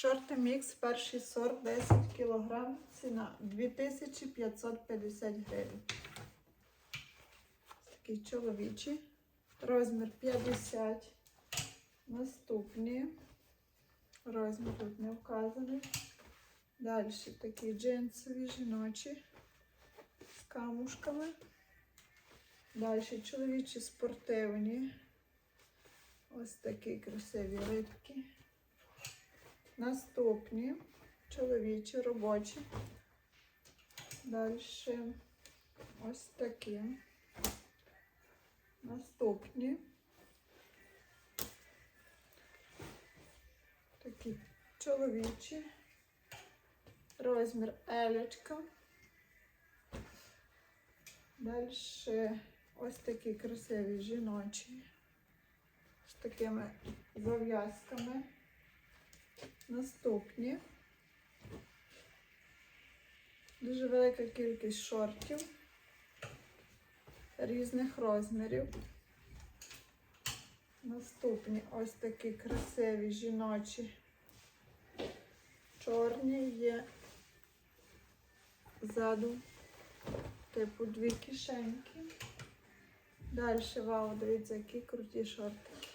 Шорти мікс, перший сорт 10 кг, ціна 2550 гривень. Такий чоловічий. Розмір 50. Наступні. Розмір тут не вказаний. Далі такі джинсові жіночі з камушками. Далі чоловічі спортивні. Ось такі красиві рибки. Наступні чоловічі робочі. Далі ось такі. Наступні. Такі чоловічі. Розмір елечка. Далі ось такі красиві жіночі. З такими зав'язками. Наступні. Дуже велика кількість шортів різних розмірів. Наступні ось такі красиві жіночі. Чорні є ззаду, типу дві кишеньки. Далі, вау, дивіться, які круті шортики.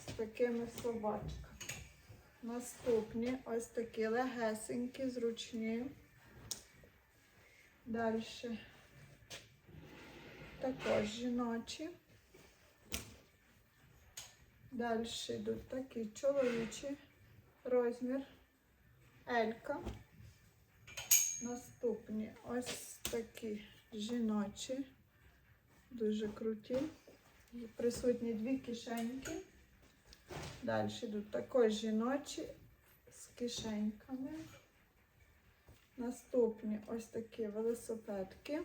З такими собачками. Наступні ось такі легесенькі, зручні. Далі також жіночі. Далі йдуть такі чоловічі розмір Елька. Наступні ось такі жіночі, дуже круті. Присутні дві кишеньки. Далі йдуть також жіночі з кишеньками. Наступні ось такі велосипедки.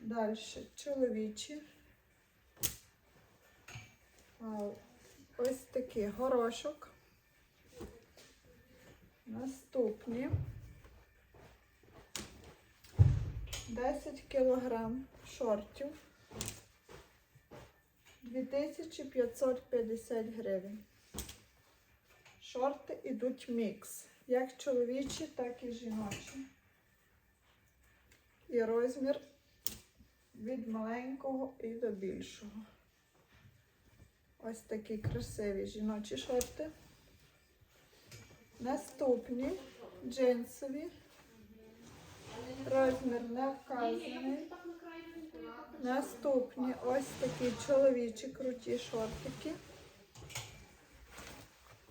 Далі чоловічі. Ось такий горошок. Наступні 10 кілограм шортів. 2550 гривень. Шорти йдуть мікс. Як чоловічі, так і жіночі. І розмір від маленького і до більшого. Ось такі красиві жіночі шорти. Наступні джинсові. Розмір не вказаний. Наступні ось такі чоловічі круті шортики.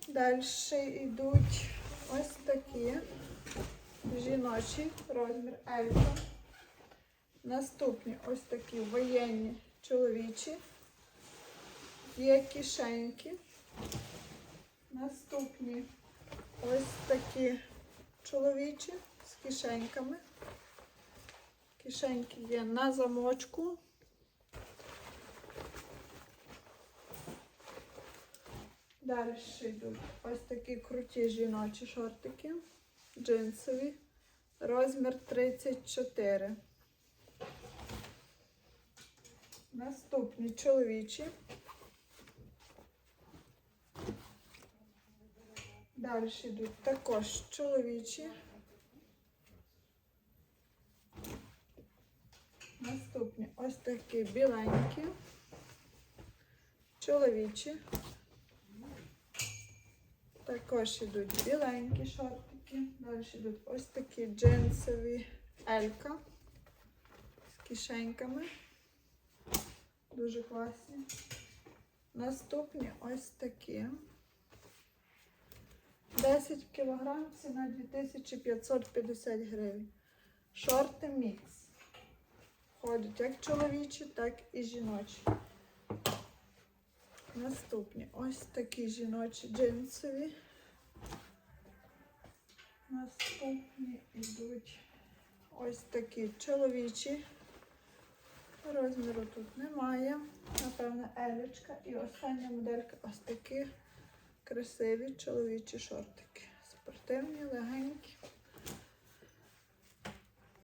Далі йдуть ось такі жіночі розмір Елька. Наступні ось такі воєнні чоловічі. Є кишеньки. Наступні ось такі чоловічі з кишеньками. Кишеньки є на замочку. Далі йдуть ось такі круті жіночі шортики, джинсові, розмір 34. Наступні чоловічі. Далі йдуть також чоловічі. Наступні ось такі біленькі, чоловічі. Також йдуть біленькі шортики. Далі йдуть ось такі джинсові елька з кишеньками. Дуже класні. Наступні ось такі. 10 кг, ціна 2550 гривень. Шорти мікс. Ходять як чоловічі, так і жіночі. Наступні ось такі жіночі джинсові. Наступні йдуть ось такі чоловічі. Розміру тут немає. Напевно, елечка. І остання моделька ось такі красиві чоловічі шортики. Спортивні, легенькі.